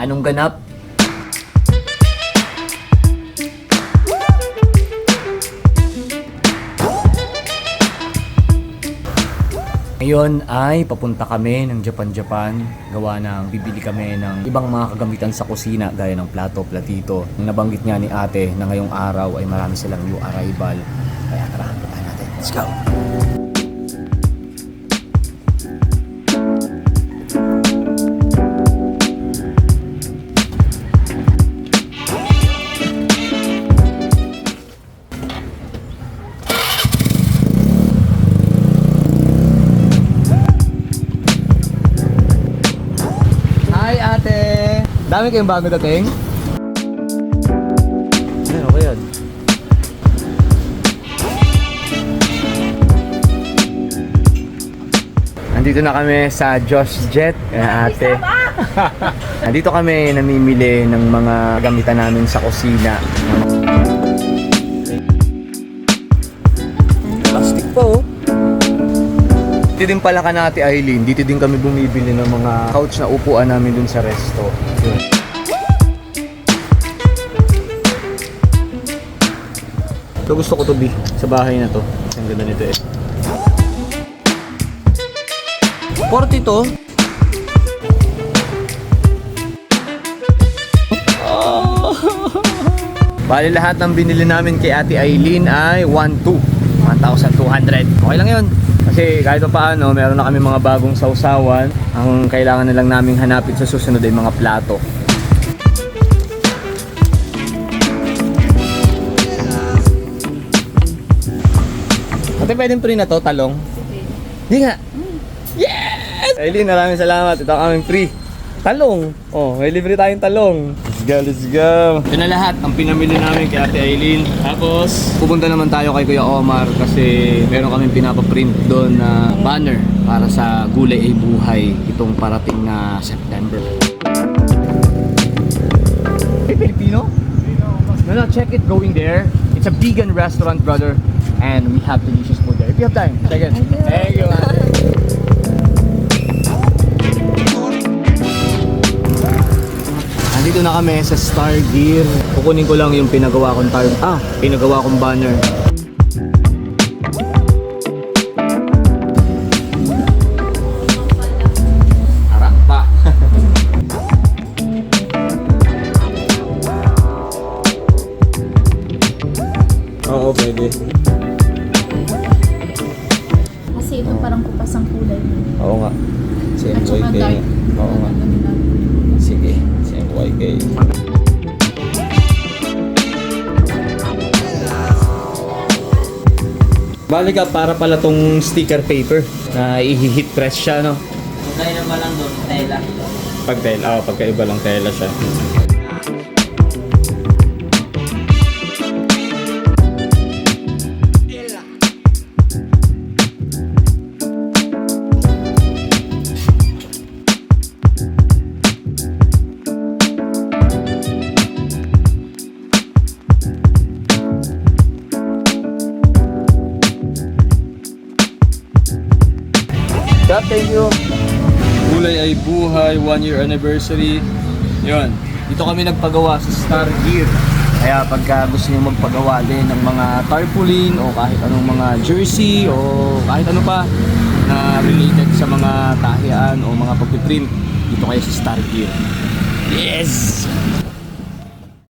Anong ganap? Ngayon ay papunta kami ng Japan-Japan. Gawa ng bibili kami ng ibang mga kagamitan sa kusina gaya ng plato, platito. Nabanggit nga ni ate na ngayong araw ay marami silang new arrival. Kaya tara, puntahan natin. Let's go! Dami kayong bago dating? Ano, okay yan. Nandito na kami sa Josh Jet, eh, ate. Nandito kami namimili ng mga gamitan namin sa kusina. Dito din pala ka nati Eileen, dito din kami bumibili ng mga couch na upuan namin dun sa resto. Yun. Ito gusto ko to be sa bahay na to. Ang ganda nito eh. 40 to. Bali lahat ng binili namin kay Ate Eileen ay 1,200. 1,200. Okay lang yun. Kasi kahit pa paano, meron na kami mga bagong sausawan. Ang kailangan na lang namin hanapin sa susunod ay mga plato. Ate, pwedeng free na to, talong? Hindi nga. Yes! Eileen, maraming salamat. Ito ang aming free. Talong. Oh, may libre tayong talong. Let's go, let's go. Ito na lahat ang pinamili namin kay Ate Eileen. Tapos, pupunta naman tayo kay Kuya Omar kasi meron kaming pinapaprint doon na banner para sa Gulay ay Buhay itong parating na September. Hey, Filipino? No, no, check it going there. It's a vegan restaurant, brother. And we have delicious food there. If you have time, check it. Thank you, ate. Nandito na kami sa Star Gear. Kukunin ko lang yung pinagawa kong tar ah, pinagawa kong banner. Oo, pwede. Kasi ito parang kupas ang kulay. Oo nga. At saka MYK. dark. Oo nga. MYK. Bali ka para pala tong sticker paper na i-hit press siya, no? Kaya naman lang doon, tela. Pag tela, oh, pagkaiba lang tela siya. Kap, thank you. Gulay ay buhay, one year anniversary. Yun. Dito kami nagpagawa sa Star Gear. Kaya pagka gusto niyo magpagawa din ng mga tarpaulin o kahit anong mga jersey o kahit ano pa na related sa mga tahian o mga pagpiprint, dito kayo sa Star Gear. Yes!